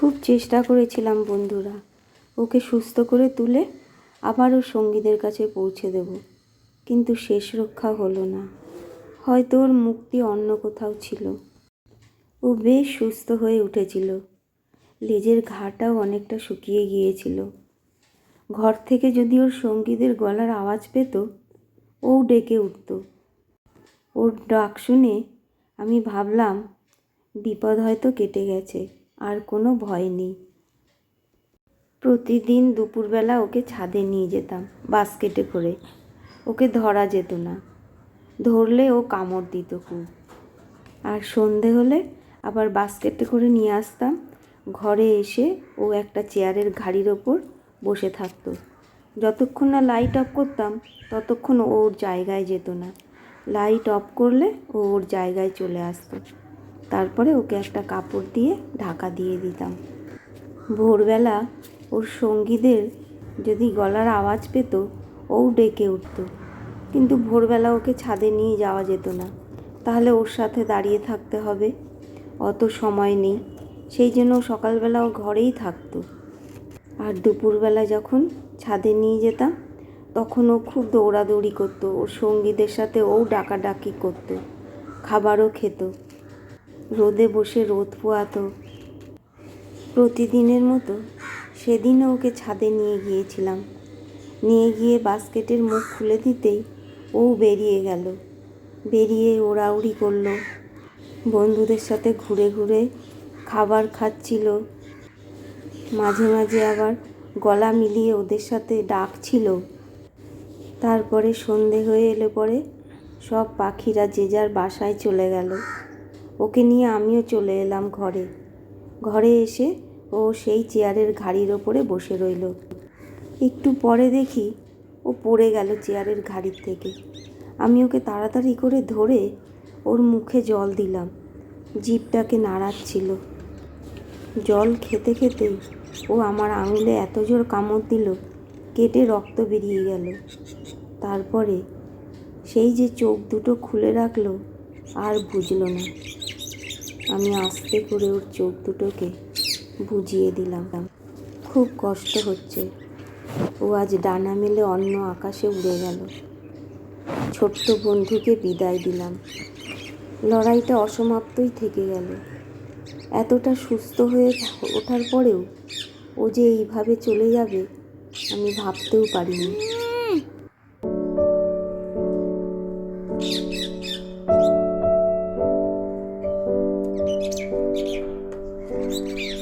খুব চেষ্টা করেছিলাম বন্ধুরা। ওকে সুস্থ করে তুলে আবারও সঙ্গীদের কাছে পৌঁছে দেব। কিন্তু শেষ রক্ষা হলো না। হয়তো ওর মুক্তি অন্য কোথাও ছিল। ও বেশ সুস্থ হয়ে উঠেছিল। লেজের ঘাটাও অনেকটা শুকিয়ে গিয়েছিল। ঘর থেকে যদি ওর সঙ্গীদের গলার আওয়াজ পেত, ও ডেকে উঠত। ওর ডাক শুনে আমি ভাবলাম, বিপদ হয়তো কেটে গেছে। আর কোনো ভয় নেই। প্রতিদিন দুপুরবেলা ওকে ছাদে নিয়ে যেতাম, বাস্কেটে করে। ওকে ধরা যেত না। ধরলে ও কামড় দিত খুব। আর সন্ধে হলে আবার বাস্কেটে করে নিয়ে আসতাম। ঘরে এসে ও একটা চেয়ারের ঘাড়ির ওপর বসে থাকতো। যতক্ষণ না লাইট অফ করতাম, ততক্ষণ ওর জায়গায় যেত না। লাইট অফ করলে ও ওর জায়গায় চলে আসতো। তারপরে ওকে একটা কাপড় দিয়ে ঢাকা দিয়ে দিতাম। ভোরবেলা ওর সঙ্গীদের যদি গলার আওয়াজ পেত, ও ডেকে উঠত। কিন্তু ভোরবেলা ওকে ছাদে নিয়ে যাওয়া যেত না। তাহলে ওর সাথে দাঁড়িয়ে থাকতে হবে। অত সময় নেই। সেই জন্য সকালবেলা ও ঘরেই থাকতো। আর দুপুরবেলা যখন ছাদে নিয়ে যেতাম, তখন ও খুব দৌড়াদৌড়ি করতো। ওর সঙ্গীদের সাথে ও ডাকাডাকি করতো। খাবারও খেত। রোদে বসে রোদ পোয়াতো। প্রতিদিনের মতো সেদিনও ওকে ছাদে নিয়ে গিয়েছিলাম। নিয়ে গিয়ে বাস্কেটের মুখ খুলে দিতেই ও বেরিয়ে গেল। বেরিয়ে ওড়াউড়ি করল। বন্ধুদের সাথে ঘুরে ঘুরে খাবার খাচ্ছিল। মাঝে মাঝে আবার গলা মিলিয়ে ওদের সাথে ডাকছিল। তারপরে সন্ধে হয়ে এলে পরে সব পাখিরা যে যার বাসায় চলে গেল। ওকে নিয়ে আমিও চলে এলাম ঘরে। ঘরে এসে ও সেই চেয়ারের ঘাড়ির ওপরে বসে রইল। একটু পরে দেখি ও পড়ে গেল চেয়ারের ঘাড়ির থেকে। আমি ওকে তাড়াতাড়ি করে ধরে ওর মুখে জল দিলাম। জিভটাকে নাড়াচ্ছিল। জল খেতে খেতেই ও আমার আঙুলে এত জোর কামড় দিল, কেটে রক্ত বেরিয়ে গেল। তারপরে সেই যে চোখ দুটো খুলে রাখল আর বুঝলো না। আমি আস্তে করে ওর চোখ দুটোকে বুঝিয়ে দিলাম। খুব কষ্ট হচ্ছে। ও আজ ডানা মেলে অন্য আকাশে উড়ে গেল। ছোট্ট বন্ধুকে বিদায় দিলাম। লড়াইটা অসমাপ্তই থেকে গেল। এতটা সুস্থ হয়ে ওঠার পরেও ও যে এইভাবে চলে যাবে, আমি ভাবতেও পারিনি। Música